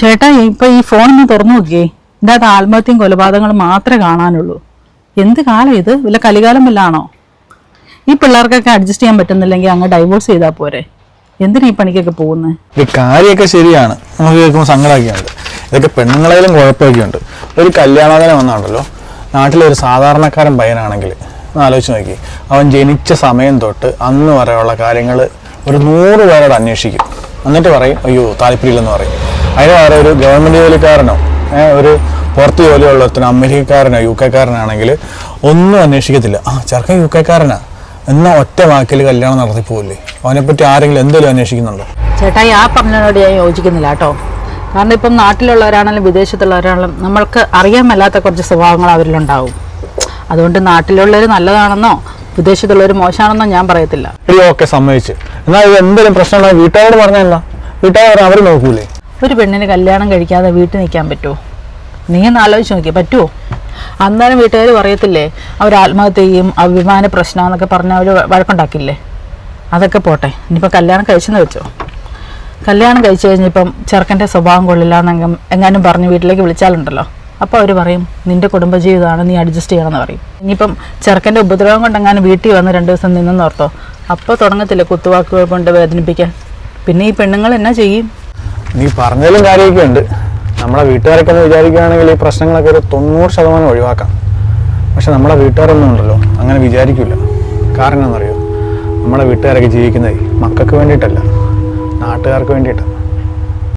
ചേട്ടാ ഇപ്പൊ ഈ ഫോൺ ഒന്ന് തുറന്നു നോക്കിയേ. എന്റെ അത് ആത്മഹത്യയും കൊലപാതകങ്ങളും മാത്രമേ കാണാനുള്ളൂ. എന്ത് കാലം ഇത്? വല്ല കലികാലം വല്ലാണോ ഈ പിള്ളേർക്കൊക്കെ അഡ്ജസ്റ്റ് ചെയ്യാൻ പറ്റുന്നില്ലെങ്കിൽ അങ്ങ് ഡൈവോഴ്സ് ചെയ്താൽ പോരെ. എന്തിനാ ഈ പണിക്കൊക്കെ പോകുന്നത് കാര്യമൊക്കെ ശരിയാണ്. നമുക്ക് കേൾക്കുമ്പോൾ സങ്കടമൊക്കെയുണ്ട് ഇതൊക്കെ പെണ്ണുങ്ങളായാലും കുഴപ്പമൊക്കെ ഉണ്ട് ഒരു കല്യാണത്തിന് വന്നാണല്ലോ. നാട്ടിലെ ഒരു സാധാരണക്കാരൻ പയ്യനാണെങ്കിൽ ആലോചിച്ച് നോക്കി. അവൻ ജനിച്ച സമയം തൊട്ട് അന്ന് വരെയുള്ള കാര്യങ്ങൾ ഒരു നൂറ് പേരോട് അന്വേഷിക്കും. എന്നിട്ട് പറയും അയ്യോ താല്പര്യമില്ലെന്ന് പറയും. അതിന് വേറെ ഒരു ഗവൺമെന്റ് ജോലിക്കാരനോ ഒരു പുറത്ത് ജോലിയുള്ള ഒരുത്തനോ അമേരിക്കക്കാരനോ യു കെക്കാരനാണെങ്കിൽ ഒന്നും അന്വേഷിക്കത്തില്ല. ആ ചെറുക്കൻ യു കെക്കാരനാ. എന്നാ ഒറ്റ വാക്കിൽ കല്യാണം നടത്തി പോകില്ലേ അവനെപ്പറ്റി ആരെങ്കിലും എന്തെങ്കിലും അന്വേഷിക്കുന്നുണ്ടോ? ചേട്ടാ ആ പറഞ്ഞതിനോട് ഞാൻ യോജിക്കുന്നില്ല കേട്ടോ. കാരണം ഇപ്പം നാട്ടിലുള്ളവരാണെങ്കിലും വിദേശത്തുള്ളവരാണെങ്കിലും നമ്മൾക്ക് അറിയാൻ മേലാത്ത കുറച്ച് സ്വഭാവങ്ങൾ അവരിലുണ്ടാവും. അതുകൊണ്ട് നാട്ടിലുള്ളവർ നല്ലതാണെന്നോ വിദേശത്തുള്ളവർ മോശമാണെന്നോ ഞാൻ പറയത്തില്ല. ഓക്കെ സമ്മതിച്ച്. എന്നാൽ ഇത് എന്തെങ്കിലും പ്രശ്നമുള്ള വീട്ടുകാരോട് പറഞ്ഞല്ല വീട്ടുകാർ അവർ നോക്കൂലേ? ഒരു പെണ്ണിന് കല്യാണം കഴിക്കാതെ വീട്ടിൽ നിൽക്കാൻ പറ്റുമോ? നീ ഒന്ന് ആലോചിച്ച് നോക്കി പറ്റുമോ? അന്നേരം വീട്ടുകാർ പറയത്തില്ലേ അവർ ആത്മഹത്യ ചെയ്യും അഭിമാന പ്രശ്നം എന്നൊക്കെ പറഞ്ഞ് അവർ വഴക്കുണ്ടാക്കില്ലേ? അതൊക്കെ പോട്ടെ ഇനിയിപ്പോൾ കല്യാണം കഴിച്ചെന്ന് വെച്ചോ. കല്യാണം കഴിച്ചു കഴിഞ്ഞിപ്പം ചെറുക്കന്റെ സ്വഭാവം കൊള്ളില്ല എന്നെങ്കിലും എങ്ങാനും പറഞ്ഞ് വീട്ടിലേക്ക് വിളിച്ചാലുണ്ടല്ലോ. അപ്പോൾ അവർ പറയും നിന്റെ കുടുംബജീവിതമാണ് നീ അഡ്ജസ്റ്റ് ചെയ്യണമെന്ന് പറയും. ഇനിയിപ്പം ചെറുക്കന്റെ ഉപദ്രവം കൊണ്ടെങ്ങാനും വീട്ടിൽ വന്ന് രണ്ട് ദിവസം നിന്നെന്ന് ഓർത്തോ? അപ്പോൾ തുടങ്ങത്തില്ല കുത്തുവാക്കുകൾ കൊണ്ട് വേദനിപ്പിക്കാൻ? പിന്നെ ഈ പെണ്ണുങ്ങൾ എന്നാ ചെയ്യും? നീ പറഞ്ഞതിലും കാര്യമൊക്കെ ഉണ്ട്. നമ്മളെ വീട്ടുകാരൊക്കെ ഒന്ന് വിചാരിക്കുകയാണെങ്കിൽ ഈ പ്രശ്നങ്ങളൊക്കെ ഒരു തൊണ്ണൂറ് ശതമാനം ഒഴിവാക്കാം. പക്ഷെ നമ്മളെ വീട്ടുകാരൊന്നും ഉണ്ടല്ലോ അങ്ങനെ വിചാരിക്കില്ല. കാരണം എന്നറിയോ നമ്മളെ വീട്ടുകാരൊക്കെ ജീവിക്കുന്നത് മക്കൾക്ക് വേണ്ടിയിട്ടല്ല നാട്ടുകാർക്ക് വേണ്ടിയിട്ടാണ്.